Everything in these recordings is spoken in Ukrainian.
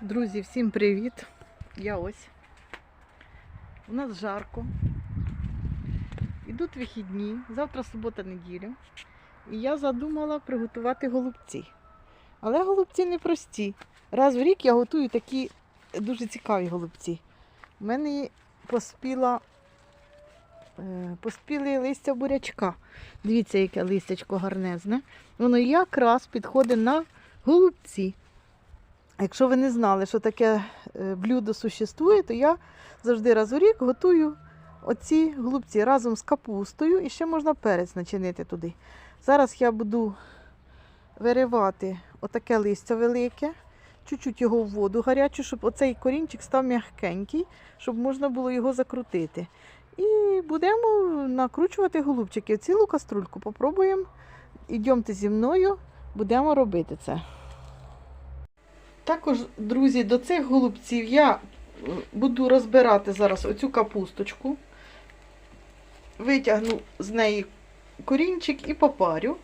Друзі, всім привіт! Я ось. У нас жарко. Ідуть вихідні, завтра субота неділя. І я задумала приготувати голубці. Але голубці не прості. Раз в рік я готую такі дуже цікаві голубці. У мене поспіла, поспіли листя бурячка. Дивіться, яке листячко гарнезне. Воно якраз підходить на голубці. Якщо ви не знали, що таке е, блюдо существує, то я завжди раз у рік готую оці голубці разом з капустою і ще можна перець начинити туди. Зараз я буду виривати отаке листя велике, чуть-чуть його в воду гарячу, щоб оцей корінчик став м'ягкенький, щоб можна було його закрутити. І будемо накручувати голубчики. Цілу каструльку попробуємо. Ідемте зі мною, будемо робити це. Також, друзі, до цих голубців я е, буду розбирати зараз оцю капусточку. Витягну з неї корінчик і попарю.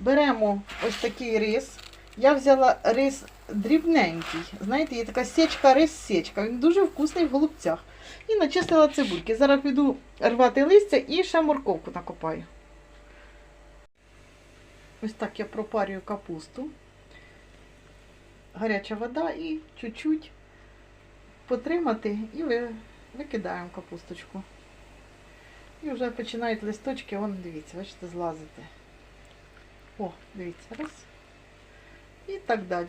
Беремо ось такий рис. Я взяла рис дрібненький. Знаєте, є така сечка, рис сечка. Він дуже вкусний в голубцях. І начистила цибульки. Зараз піду рвати листя і ще морковку накопаю. Ось так я пропарюю капусту гаряча вода і чуть-чуть потримати і ви- викидаємо капусточку. І вже починають листочки, вон дивіться, бачите, злазити. О, дивіться, раз. І так далі.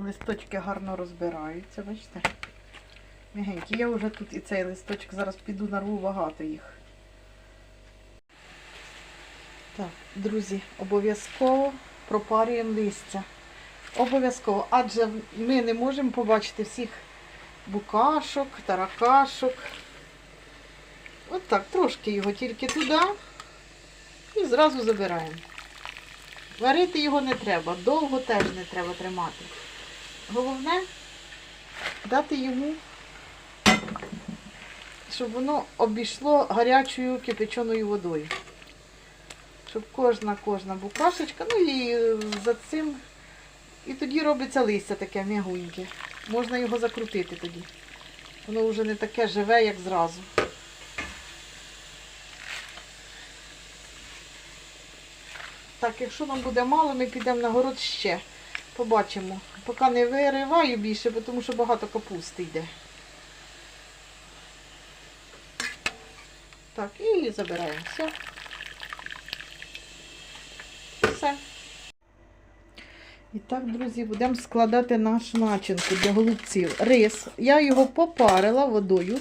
Листочки гарно розбираються, бачите? Мягенькі. Я вже тут і цей листочок зараз піду нарву багато їх. Так, друзі, обов'язково пропарюємо листя. Обов'язково, адже ми не можемо побачити всіх букашок, таракашок. От так, трошки його тільки туди і зразу забираємо. Варити його не треба, довго теж не треба тримати. Головне дати йому, щоб воно обійшло гарячою кипяченою водою щоб кожна кожна букашечка, ну і за цим, і тоді робиться листя таке м'ягуньке. Можна його закрутити тоді. Воно вже не таке живе, як зразу. Так, якщо нам буде мало, ми підемо на город ще. Побачимо. Поки не вириваю більше, тому що багато капусти йде. Так, і забираємо все. Все. І так, друзі, будемо складати нашу начинку для голубців. Рис. Я його попарила водою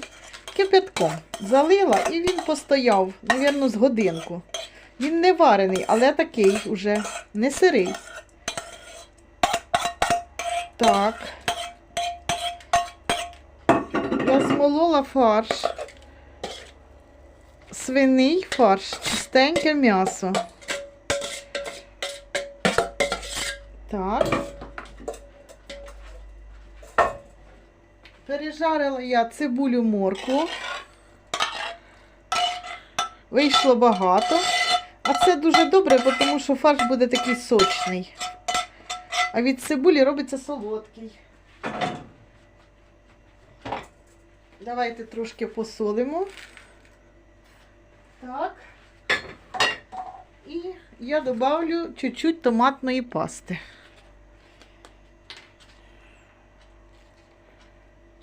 кипятком. Залила і він постояв, мабуть, з годинку. Він не варений, але такий уже не сирий. Так. Я смолола фарш. Свиний фарш, чистеньке м'ясо. Так. Пережарила я цибулю моркву. Вийшло багато. А це дуже добре, тому що фарш буде такий сочний. А від цибулі робиться солодкий. Давайте трошки посолимо. Так. І я добавлю чуть-чуть томатної пасти.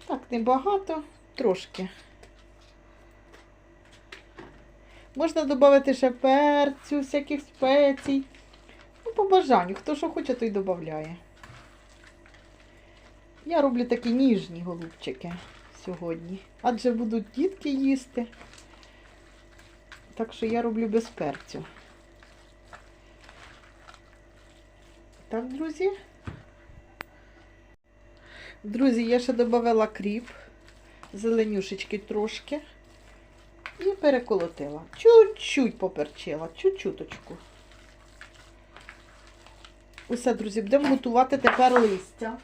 Так, небагато, трошки. Можна додати ще перцю, всяких спецій. Ну, по бажанню. Хто що хоче, той додає. Я роблю такі ніжні голубчики сьогодні. Адже будуть дітки їсти. Так що я роблю без перцю. Так, друзі. Друзі, я ще додала кріп, зеленюшечки трошки. І переколотила. Чуть-чуть поперчила, чуть-чуточку. Усе, друзі, будемо готувати тепер листя.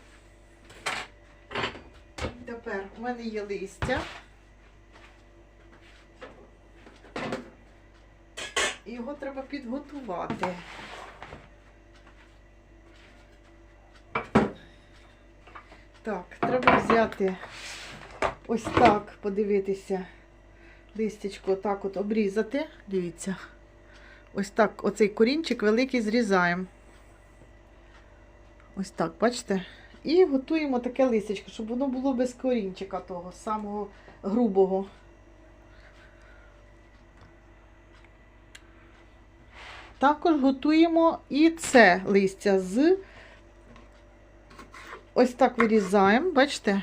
Тепер у мене є листя. Його треба підготувати. Так, треба взяти ось так, подивитися. Листячко отак от обрізати. Дивіться. Ось так оцей корінчик великий зрізаємо. Ось так, бачите? І готуємо таке листячко, щоб воно було без корінчика того, самого грубого. Також готуємо і це листя з ось так вирізаємо, бачите?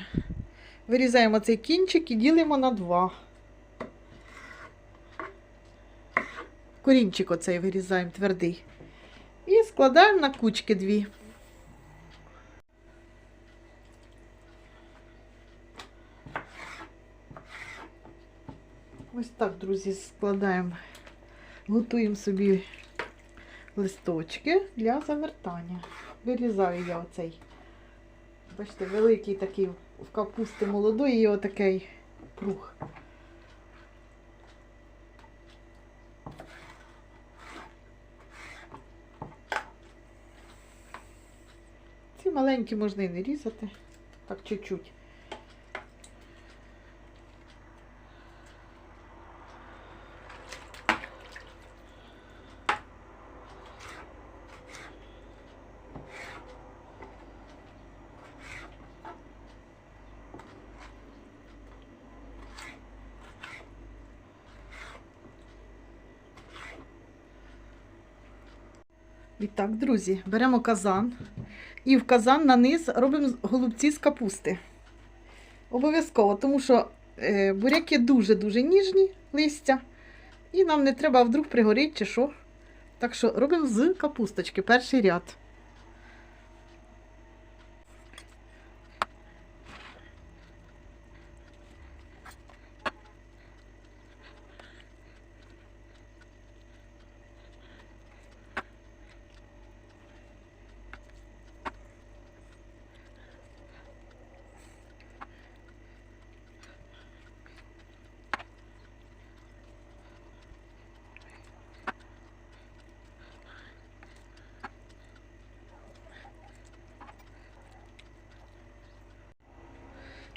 Вирізаємо цей кінчик і ділимо на два. Корінчик оцей вирізаємо твердий. І складаємо на кучки дві. Ось так, друзі, складаємо, готуємо собі листочки для завертання. Вирізаю я оцей. Бачите, великий такий в капусти молодої і отакий прух. Ці маленькі можна і не різати, так чуть-чуть. І так, друзі, беремо казан і в казан на низ робимо голубці з капусти. Обов'язково, тому що е, буряки дуже-дуже ніжні листя, і нам не треба вдруг пригоріть чи що. Так що робимо з капусточки перший ряд.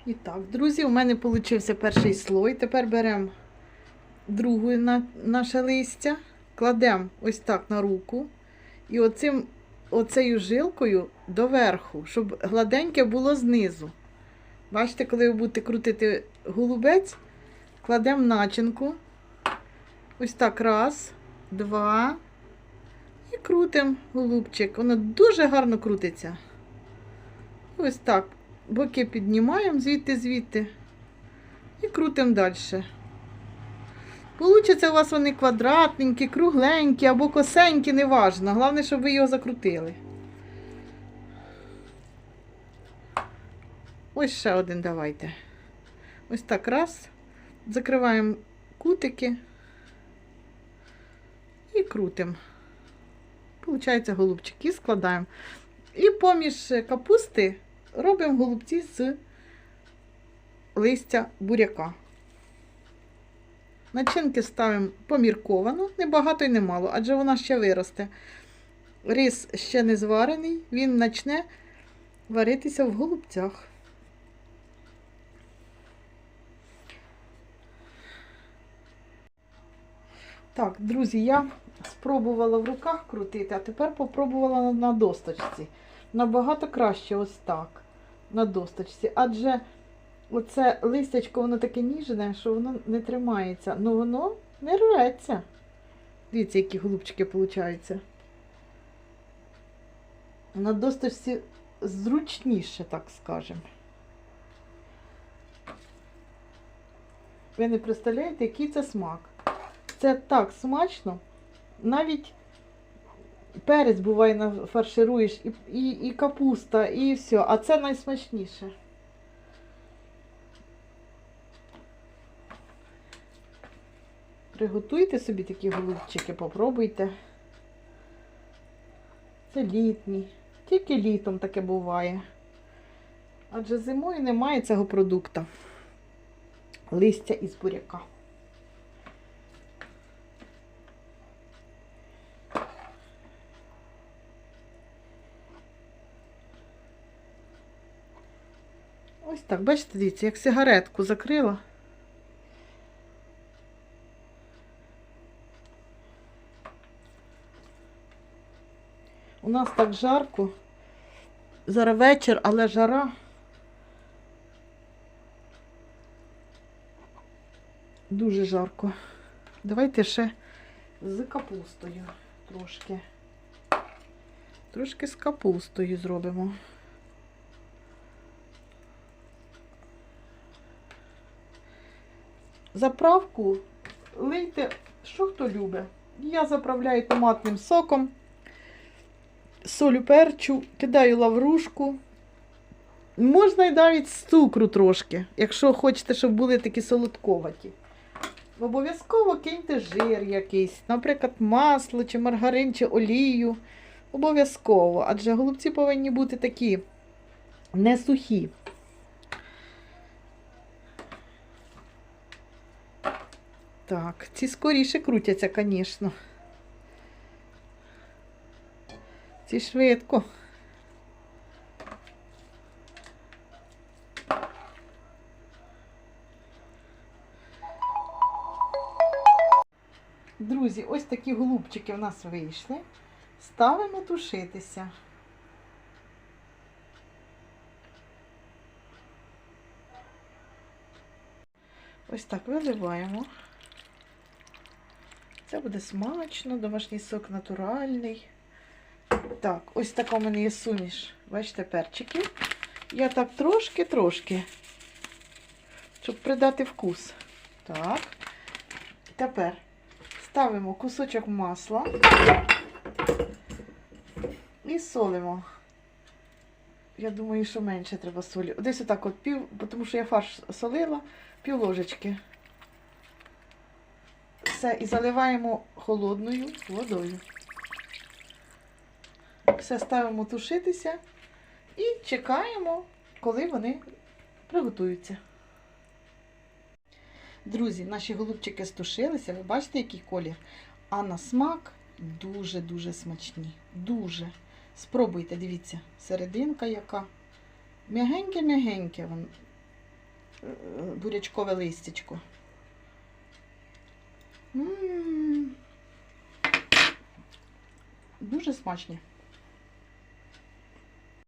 І так, друзі, у мене вийшов перший слой. Тепер беремо другу на, наше листя, кладемо ось так на руку. І оцим, оцею жилкою доверху, щоб гладеньке було знизу. Бачите, коли ви будете крутити голубець, кладемо начинку. Ось так, раз, два. І крутимо голубчик. Воно дуже гарно крутиться. Ось так. Боки піднімаємо звідти-звідти і крутимо далі. Получаться у вас вони квадратненькі, кругленькі або косенькі, неважно. Головне, щоб ви його закрутили. Ось ще один давайте. Ось так раз. Закриваємо кутики і крутимо. Получається голубчик і складаємо. І поміж капусти робимо голубці з листя буряка. Начинки ставимо помірковано, не багато і не мало, адже вона ще виросте. Рис ще не зварений, він почне варитися в голубцях. Так, друзі, я спробувала в руках крутити, а тепер попробувала на- на досточці. Набагато краще ось так, на досточці. Адже оце листячко, воно таке ніжне, що воно не тримається. Ну воно не рветься. Дивіться, які голубчики получаються. На досточці зручніше, так скажемо. Ви не представляєте, який це смак. Це так смачно. Навіть перець буває нафаршируєш, і, і, і капуста, і все. А це найсмачніше. Приготуйте собі такі голубчики, попробуйте. Це літній. Тільки літом таке буває. Адже зимою немає цього продукту. Листя із буряка. Ось так, бачите, дивіться, як сигаретку закрила. У нас так жарко. Зараз вечір, але жара. Дуже жарко. Давайте ще з капустою трошки. Трошки з капустою зробимо. Заправку лийте, що хто любить. Я заправляю томатним соком, солю перчу, кидаю лаврушку. Можна і навіть з цукру трошки, якщо хочете, щоб були такі солодковаті. Обов'язково киньте жир якийсь, наприклад, масло, чи маргарин, чи олію. Обов'язково, адже голубці повинні бути такі не сухі. Так, ці скоріше крутяться, звісно. Ці швидко. Друзі, ось такі голубчики в нас вийшли. Ставимо тушитися. Ось так виливаємо. Це буде смачно, домашній сок натуральний. Так, ось така в мене є суміш. Бачите, перчиків. Я так трошки-трошки, щоб придати вкус. Так. Тепер ставимо кусочок масла і солимо. Я думаю, що менше треба солі. Десь отак от пів, тому що я фарш солила, пів ложечки. Все, і заливаємо холодною водою. Все ставимо тушитися і чекаємо, коли вони приготуються. Друзі, наші голубчики стушилися, ви бачите, який колір? А на смак дуже-дуже смачні. Дуже. Спробуйте, дивіться, серединка яка. М'ягеньке-м'ягеньке е, М. Дуже смачні.